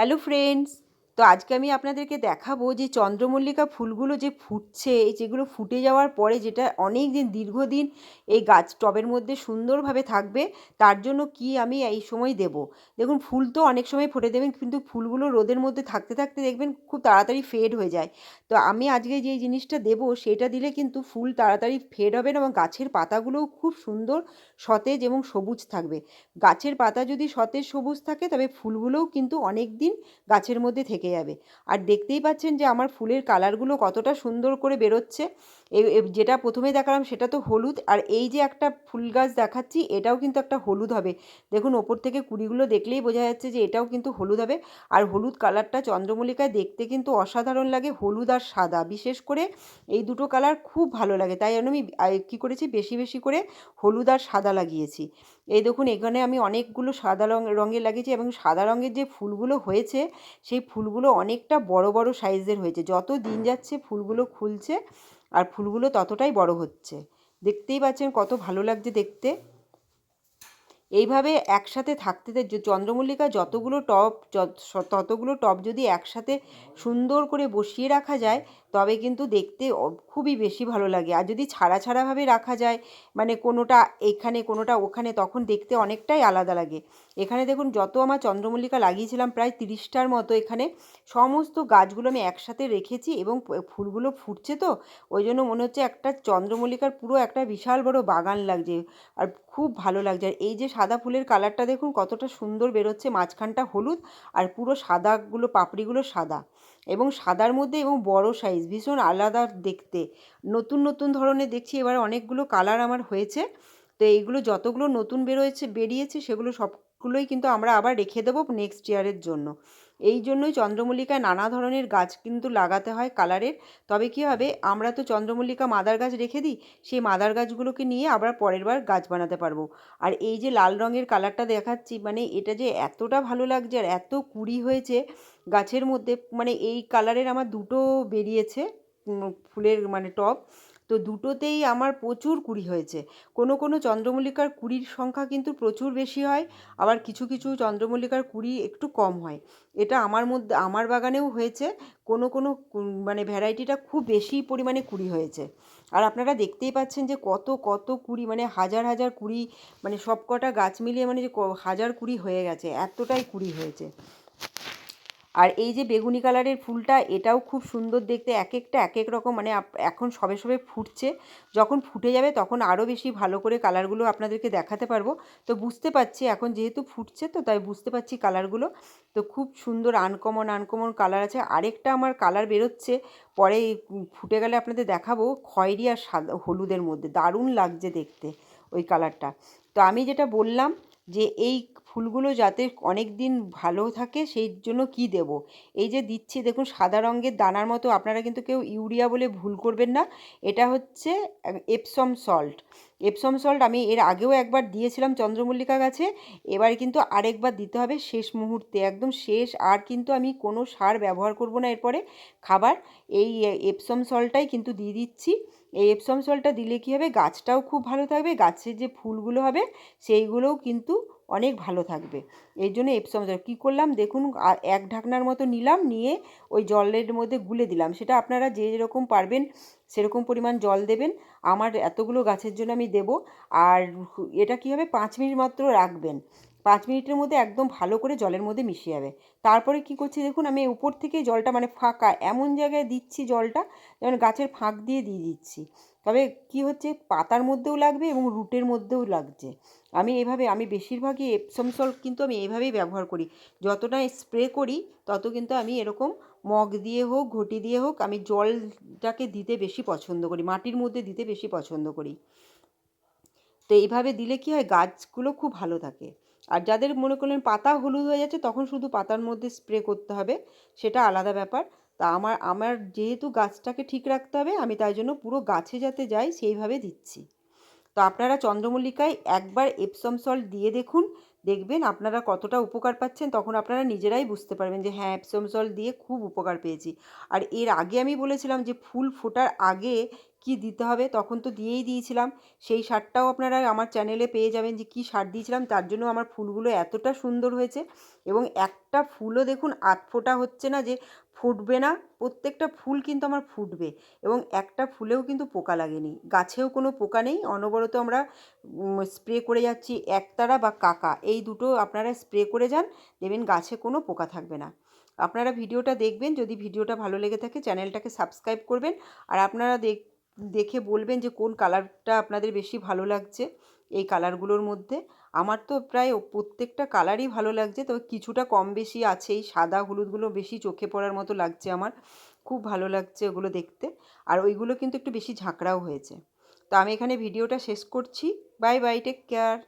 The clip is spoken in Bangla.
হ্যালো ফ্রেন্ডস তো আজকে আমি আপনাদেরকে দেখাবো যে চন্দ্রমল্লিকা ফুলগুলো যে ফুটছে, এই যেগুলো ফুটে যাওয়ার পরে যেটা অনেক দিন দীর্ঘদিন এই গাছ টবের মধ্যে সুন্দরভাবে থাকবে, তার জন্য কি আমি এই সময় দেব? দেখুন, ফুল তো অনেক সময় ফুটে দেবেন, কিন্তু ফুলগুলো রোদের মধ্যে থাকতে থাকতে দেখবেন খুব তাড়াতাড়ি ফেড হয়ে যায়। তো আমি আজকে যে জিনিসটা দেবো, সেটা দিলে কিন্তু ফুল তাড়াতাড়ি ফেড হবে না এবং গাছের পাতাগুলোও খুব সুন্দর সতেজ এবং সবুজ থাকবে। গাছের পাতা যদি সতেজ সবুজ থাকে, তবে ফুলগুলোও কিন্তু অনেক দিন গাছের মধ্যে থেকে যাবে। আর দেখতেই পাচ্ছেন যে আমার ফুলের কালারগুলো কতটা সুন্দর করে বেরোচ্ছে। যেটা প্রথমে দেখালাম সেটা তো হলুদ। আর এই যে একটা ফুল গাছ দেখাচ্ছি, এটাও কিন্তু একটা হলুদ হবে। দেখুন, ওপর থেকে কুড়িগুলো দেখলেই বোঝা যাচ্ছে যে এটাও কিন্তু হলুদ হবে। আর হলুদ কালারটা চন্দ্রমল্লিকায় দেখতে কিন্তু অসাধারণ লাগে, হলুদ আর সাদা। বিশেষ করে এই দুটো কালার খুব ভালো লাগে। তাই জন্য আমি কী করেছি, বেশি বেশি করে হলুদ আর সাদা লাগিয়েছি। এই দেখুন, এখানে আমি অনেকগুলো সাদা রঙ রঙের লাগিয়েছি এবং সাদা রঙের যে ফুলগুলো হয়েছে, সেই ফুলগুলো অনেকটা বড় বড় সাইজের হয়েছে। যত দিন যাচ্ছে ফুলগুলো খুলছে আর ফুলগুলো ততটাই বড় হচ্ছে। দেখতেই পাচ্ছেন কত ভালো লাগছে দেখতে। এইভাবে একসাথে থাকতে চন্দ্রমল্লিকা যতগুলো টব ততগুলো টব যদি একসাথে সুন্দর করে বসিয়ে রাখা যায়, তবে কিন্তু দেখতে খুবই বেশি ভালো লাগে। আর যদি ছাড়া ছাড়াভাবে রাখা যায় মানে কোনোটা এখানে, কোনোটা ওখানে, তখন দেখতে অনেকটাই আলাদা লাগে। এখানে দেখুন, যত আমার চন্দ্রমল্লিকা লাগিয়েছিলাম প্রায় তিরিশটার মতো এখানে, সমস্ত গাছগুলো আমি একসাথে রেখেছি এবং ফুলগুলো ফুটছে তো, ওই জন্য মনে হচ্ছে একটা চন্দ্রমল্লিকার পুরো একটা বিশাল বড় বাগান লাগছে, আর খুব ভালো লাগছে। আর এই যে সাদা ফুলের কালারটা দেখুন কতটা সুন্দর বেরোচ্ছে। মাঝখানটা হলুদ আর পুরো সাদাগুলো, পাপড়িগুলো সাদা। এবং সাদার মধ্যে এবং বড় সাইজ ভীষণ আলাদা দেখতে। নতুন নতুন ধরনের দেখছি, এবার অনেকগুলো কালার আমার হয়েছে। তো এইগুলো যতগুলো নতুন বেরোয়েছে, বেরিয়েছে, সেগুলো সবগুলোই কিন্তু আমরা আবার রেখে দেবো নেক্সট ইয়ারের জন্য। এই জন্যই চন্দ্রমল্লিকায় নানা ধরনের গাছ কিন্তু লাগাতে হয় কালারের। তবে কী হবে? আমরা তো চন্দ্রমল্লিকা মাদার গাছ রেখে দিই, সেই মাদার গাছগুলোকে নিয়ে আবার পরের বার গাছ বানাতে পারব। আর এই যে লাল রঙের কালারটা দেখাচ্ছি মানে এটা যে এতটা ভালো লাগছে আর এত কুড়ি হয়েছে গাছের মধ্যে মানে এই কালারের আমার দুটো বেরিয়েছে ফুলের মানে টব তো দুটোতেই আমার প্রচুর কুড়ি হয়েছে। কোনো কোনো চন্দ্রমল্লিকার কুড়ির সংখ্যা কিন্তু প্রচুর বেশি হয়, আবার কিছু কিছু চন্দ্রমল্লিকার কুড়ি একটু কম হয়। এটা আমার মধ্যে, আমার বাগানেও হয়েছে, কোনো কোনো মানে ভ্যারাইটিটা খুব বেশি পরিমাণে কুড়ি হয়েছে। আর আপনারা দেখতেই পাচ্ছেন যে কত কত কুড়ি মানে হাজার হাজার কুড়ি মানে সব কটা গাছ মিলিয়ে মানে যে হাজার কুড়ি হয়ে গেছে, এতটাই কুড়ি হয়েছে। আর এই যে বেগুনি কালারের ফুলটা, এটাও খুব সুন্দর দেখতে। এক একটা এক এক রকম মানে এখন সবে সবে ফুটছে। যখন ফুটে যাবে, তখন আরও বেশি ভালো করে কালারগুলো আপনাদেরকে দেখাতে পারব। তো বুঝতে পারছি, এখন যেহেতু ফুটছে, তো তাই বুঝতে পারছি কালারগুলো তো খুব সুন্দর আনকমন আনকমন কালার আছে। আরেকটা আমার কালার বেরোচ্ছে, পরে ফুটে গেলে আপনাদের দেখাবো, খয়েরি আর সাদা, হলুদের মধ্যে। দারুণ লাগছে দেখতে ওই কালারটা তো আমি যেটা বললাম যে, এই ফুলগুলো যাতে অনেক দিন ভালো থাকে, সেই জন্য কি দেব? এই যে দিচ্ছি, দেখুন, সাদা রঙের দানার মতো, আপনারা কিন্তু কেউ ইউরিয়া বলে ভুল করবেন না। এটা হচ্ছে এপসম সল্ট এপসম সল্ট আমি এর আগেও একবার দিয়েছিলাম চন্দ্রমল্লিকা গাছে, এবার কিন্তু আরেকবার দিতে হবে শেষ মুহূর্তে, একদম শেষ, আর কিন্তু আমি কোনো সার ব্যবহার করব না এরপরে। খাবার, এই এপসম সল্টটাই কিন্তু দিয়ে দিচ্ছি। এই এপসম সল্টটা দিলে কী হবে? গাছটাও খুব ভালো থাকবে গাছের যে ফুলগুলো হবে, সেইগুলোও কিন্তু অনেক ভালো থাকবে। এই জন্য এপসম জল। কী করলাম? দেখুন এক ঢাকনার মতো নিলাম, নিয়ে ওই জলের মধ্যে গুলে দিলাম। সেটা আপনারা যে যেরকম পারবেন, সেরকম পরিমাণ জল দেবেন। আমার এতগুলো গাছের জন্য আমি দেব। আর এটা কী হবে? পাঁচ মিনিট মাত্র রাখবেন। পাঁচ মিনিটের মধ্যে একদম ভালো করে জলের মধ্যে মিশে যাবে। তারপরে কি করছি দেখুন, আমি উপর থেকে জলটা মানে ফাঁকা, এমন জায়গায় দিচ্ছি জলটা যেমন গাছের ফাঁক দিয়ে দিয়ে দিচ্ছি। তবে কি হচ্ছে, পাতার মধ্যেও লাগবে এবং রুটের মধ্যেও লাগছে। আমি এভাবে, আমি বেশিরভাগই এপসম সল্ট কিন্তু আমি এইভাবেই ব্যবহার করি। যতটা স্প্রে করি, তত কিন্তু আমি এরকম মগ দিয়ে হোক, ঘটি দিয়ে হোক, আমি জলটাকে দিতে বেশি পছন্দ করি, মাটির মধ্যে দিতে বেশি পছন্দ করি। তো এইভাবে দিলে কি হয়? গাছগুলো খুব ভালো থাকে। আর যাদের মনে করলেন পাতা হলুদ হয়ে যাচ্ছে, তখন শুধু পাতার মধ্যে স্প্রে করতে হবে। সেটা আলাদা ব্যাপার। তা আমার আমার যেহেতু গাছটাকে ঠিক রাখতে হবে, আমি তাই জন্য পুরো গাছে যাতে যাই, সেইভাবে দিচ্ছি। তো আপনারা চন্দ্রমল্লিকায় একবার এপসম সল্ট দিয়ে দেখুন। দেখবেন আপনারা কতটা উপকার পাচ্ছেন। তখন আপনারা নিজেরাই বুঝতে পারবেন যে হ্যাঁ এপসম সল্ট দিয়ে খুব উপকার পেয়েছি। আর এর আগে আমি বলেছিলাম যে, ফুল ফোটার আগে কি দিতে হবে? তখন তো দিয়েই দিয়েছিলাম। সেই সারটাও আপনারা আমার চ্যানেলে পেয়ে যাবেন যে কী সার দিয়েছিলাম। তার জন্য আমার ফুলগুলো এতটা সুন্দর হয়েছে এবং একটা ফুলও দেখুন, আধ ফোটা হচ্ছে না যে ফুটবে না। প্রত্যেকটা ফুল কিন্তু আমার ফুটবে এবং একটা ফুলেও কিন্তু পোকা লাগেনি। গাছেও কোনো পোকা নেই। অনবরত আমরা স্প্রে করে যাচ্ছি একতারা বা কাকা। এই দুটো আপনারা স্প্রে করে যান। দেখবেন গাছে কোনো পোকা থাকবে না। আপনারা ভিডিওটা দেখবেন। যদি ভিডিওটা ভালো লেগে থাকে, চ্যানেলটাকে সাবস্ক্রাইব করবেন। আর আপনারা দেখ দেখে বলবেন যে কোন কালারটা আপনাদের বেশি ভালো লাগছে এই কালারগুলোর মধ্যে। আমার তো প্রায় প্রত্যেকটা কালারই ভালো লাগছে, তবে কিছুটা কম বেশি আছেই সাদা হলুদগুলো বেশি চোখে পড়ার মতো লাগছে আমার। খুব ভালো লাগছে ওগুলো দেখতে। আর ওইগুলো কিন্তু একটু বেশি ঝাঁকড়াও হয়েছে। তো আমি এখানে ভিডিওটা শেষ করছি। Bye bye take care